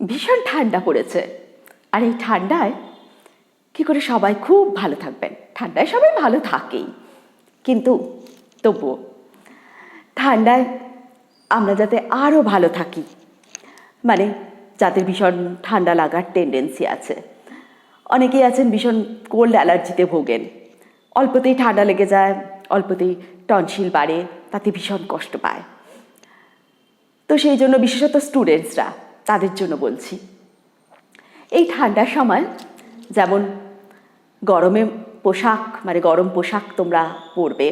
ভীষণ ঠান্ডা পড়েছে। আর এই ঠান্ডায় কি করে সবাই খুব ভালো থাকবেন? ঠান্ডায় সবাই ভালো থাকেই। কিন্তু তবুও ঠান্ডায় আমরা যাতে আরও ভালো থাকি মানে যাদের ভীষণ ঠান্ডা লাগার টেন্ডেন্সি আছে। অনেকেই আছেন ভীষণ কোল্ড অ্যালার্জিতে ভোগেন। অল্পতেই ঠান্ডা লেগে যায়, অল্পতেই টনসিল বাড়ে, তাতে ভীষণ কষ্ট পায়। তো সেই জন্য বিশেষত স্টুডেন্টসরা তাদের জন্য বলছি। এই ঠান্ডার সময় যেমন গরমে পোশাক মানে গরম পোশাক তোমরা পরবে,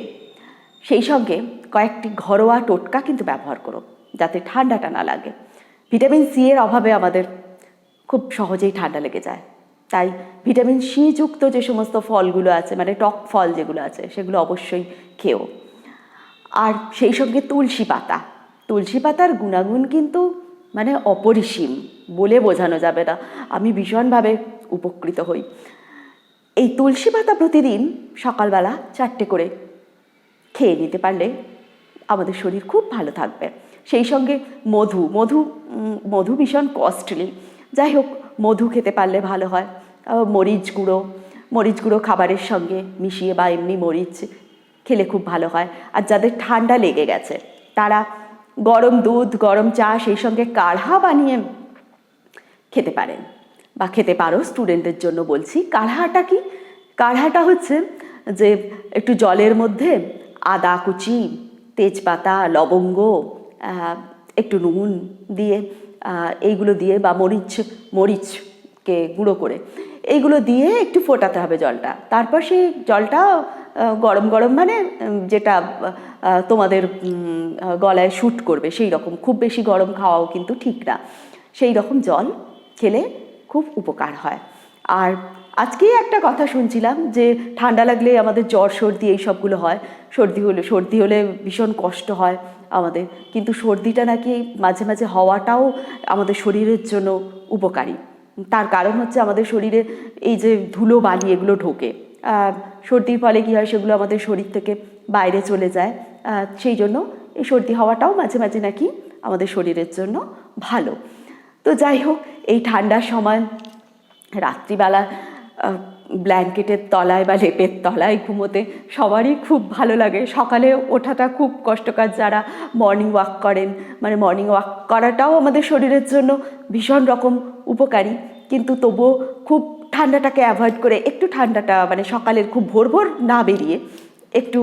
সেই সঙ্গে কয়েকটি ঘরোয়া টোটকা কিন্তু ব্যবহার করো, যাতে ঠান্ডাটা না লাগে। ভিটামিন সি এর অভাবে আমাদের খুব সহজেই ঠান্ডা লেগে যায়। তাই ভিটামিন সি যুক্ত যে সমস্ত ফলগুলো আছে মানে টক ফল যেগুলো আছে, সেগুলো অবশ্যই খেও। আর সেই সঙ্গে তুলসী পাতা। তুলসী পাতার গুণাগুণ কিন্তু মানে অপরিসীম বলে বোঝানো যাবে না। আমি ভীষণভাবে উপকৃত হই। এই তুলসী পাতা প্রতিদিন সকালবেলা চারটে করে খেয়ে নিতে পারলে আমাদের শরীর খুব ভালো থাকবে। সেই সঙ্গে মধু মধু মধু ভীষণ কস্টলি যাই হোক, মধু খেতে পারলে ভালো হয়। মরিচ গুঁড়ো মরিচ গুঁড়ো খাবারের সঙ্গে মিশিয়ে বা এমনি মরিচ খেলে খুব ভালো হয়। আর যাদের ঠান্ডা লেগে গেছে, তারা গরম দুধ, গরম চা, সেই সঙ্গে কাঢ়া বানিয়ে খেতে পারেন। বা খেতে পারো স্টুডেন্টদের জন্য বলছি। কাঢ়াটা কি? কাঢ়াটা হচ্ছে যে একটু জলের মধ্যে আদা কুচি, তেজপাতা, লবঙ্গ একটু নুন দিয়ে এইগুলো দিয়ে বা মরিচ, মরিচকে গুঁড়ো করে, এইগুলো দিয়ে একটু ফোটাতে হবে জলটা। তারপর সেই জলটা গরম গরম মানে যেটা তোমাদের গলায় শ্যুট করবে, সেই রকম। খুব বেশি গরম খাওয়াও কিন্তু ঠিক না। সেই রকম জল খেলে খুব উপকার হয়। আর আজকেই একটা কথা শুনছিলাম যে, ঠান্ডা লাগলে আমাদের জ্বর, সর্দি এই সবগুলো হয়। সর্দি হলে সর্দি হলে ভীষণ কষ্ট হয় আমাদের। কিন্তু সর্দিটা নাকি মাঝে মাঝে হওয়াটাও আমাদের শরীরের জন্য উপকারী। তার কারণ হচ্ছে আমাদের শরীরে এই যে ধুলো বালি এগুলো ঢোকে। সর্দির ফলে কী হয় সেগুলো আমাদের শরীর থেকে বাইরে চলে যায়। সেই জন্য এই সর্দি হওয়াটাও মাঝে মাঝে নাকি আমাদের শরীরের জন্য ভালো। তো যাই হোক, এই ঠান্ডার সময় রাত্রিবেলা ব্ল্যাঙ্কেটের তলায় বা লেপের তলায় ঘুমোতে সবারই খুব ভালো লাগে। সকালে ওঠাটা খুব কষ্টকর যারা মর্নিং ওয়াক করেন। মানে মর্নিং ওয়াক করাটাও আমাদের শরীরের জন্য ভীষণ রকম উপকারী। কিন্তু তবুও খুব ঠান্ডাটাকে অ্যাভয়েড করে একটু ঠান্ডাটা মানে সকালের খুব ভোর ভোর না বেরিয়ে একটু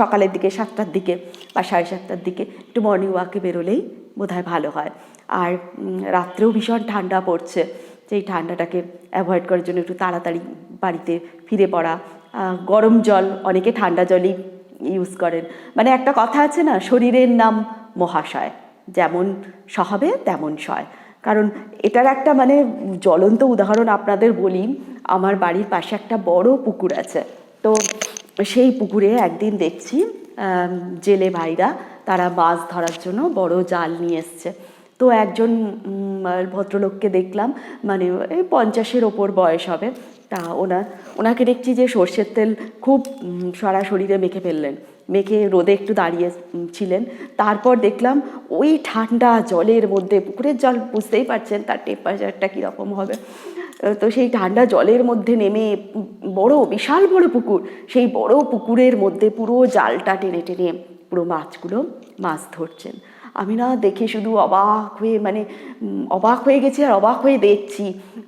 সকালের দিকে সাতটার দিকে বা সাড়ে সাতটার দিকে একটু মর্নিং ওয়াকে বেরোলেই বোধহয় ভালো হয়। আর রাত্রেও ভীষণ ঠান্ডা পড়ছে, সেই ঠান্ডাটাকে অ্যাভয়েড করার জন্য একটু তাড়াতাড়ি বাড়িতে ফিরে পড়া। গরম জল, অনেকে ঠান্ডা জলই ইউজ করেন। মানে একটা কথা আছে না, শরীরের নাম মহাশয়, যেমন সহাবে তেমন সয়। কারণ এটার একটা মানে জ্বলন্ত উদাহরণ আপনাদের বলি আমার বাড়ির পাশে একটা বড় পুকুর আছে। তো সেই পুকুরে একদিন দেখছি জেলে ভাইরা তারা মাছ ধরার জন্য বড় জাল নিয়ে এসছে। তো একজন ভদ্রলোককে দেখলাম মানে এই পঞ্চাশের ওপর বয়স হবে। তা ওনা ওনাকে দেখছি যে সর্ষের তেল খুব উম, সারা শরীরে মেখে ফেললেন। মেখে রোদে একটু দাঁড়িয়ে ছিলেন। তারপর দেখলাম ওই ঠান্ডা জলের মধ্যে, পুকুরের জল বুঝতেই পারছেন তার টেম্পারেচারটা কীরকম হবে। তো সেই ঠান্ডা জলের মধ্যে নেমে বড়, বিশাল বড় পুকুর, সেই বড় পুকুরের মধ্যে পুরো জালটা টেনে টেনে পুরো মাছগুলো মাছ ধরছেন। আমি না দেখে শুধু অবাক হয়ে মানে অবাক হয়ে গেছি আর অবাক হয়ে দেখছি।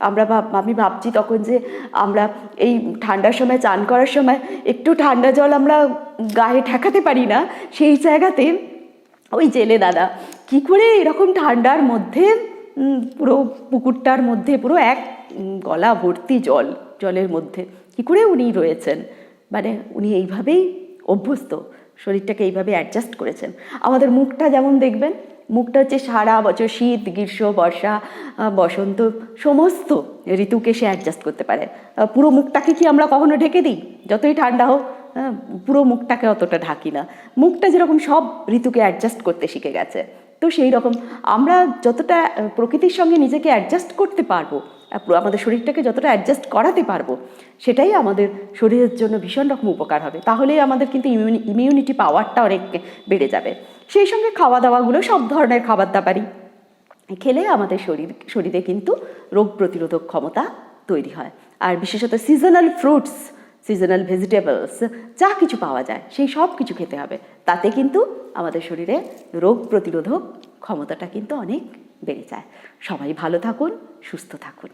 আমরা আমি ভাবছি তখন যে আমরা এই ঠান্ডার সময়, চান করার সময় একটু ঠান্ডা জল আমরা গায়ে ঠেকাতে পারি না। সেই জায়গাতে ওই জেলে দাদা, কি করে এরকম ঠান্ডার মধ্যে পুরো পুকুরটার মধ্যে, পুরো এক গলা ভর্তি জল, জলের মধ্যে, কি করে উনি রয়েছেন? মানে উনি এইভাবেই অভ্যস্ত। শরীরটাকে এইভাবে অ্যাডজাস্ট করেছেন। আমাদের মুখটা যেমন দেখবেন, মুখটা হচ্ছে সারা বছর শীত, গ্রীষ্ম, বর্ষা বসন্ত, সমস্ত ঋতুকে সে অ্যাডজাস্ট করতে পারে। পুরো মুখটাকে কি আমরা কখনো ঢেকে দিই? যতই ঠান্ডা হোক পুরো মুখটাকে অতটা ঢাকি না। মুখটা যেরকম সব ঋতুকে অ্যাডজাস্ট করতে শিখে গেছে। তো সেই রকম আমরা যতটা প্রকৃতির সঙ্গে নিজেকে অ্যাডজাস্ট করতে পারব আমাদের শরীরটাকে যতটা অ্যাডজাস্ট করাতে পারব, সেটাই আমাদের শরীরের জন্য ভীষণ রকম উপকার হবে। তাহলে আমাদের কিন্তু ইমিউনিটি পাওয়ারটা অনেক বেড়ে যাবে। সেই সঙ্গে খাওয়া দাওয়াগুলো সব ধরনের খাবার দাবারই খেলে আমাদের শরীর, শরীরে কিন্তু রোগ প্রতিরোধক ক্ষমতা তৈরি হয়। আর বিশেষত সিজনাল ফ্রুটস সিজনাল ভেজিটেবলস যা কিছু পাওয়া যায়, সেই সব কিছু খেতে হবে। তাতে কিন্তু আমাদের শরীরে রোগ প্রতিরোধক ক্ষমতাটা কিন্তু অনেক বেড়ে যায়। সবাই ভালো থাকুন সুস্থ থাকুন।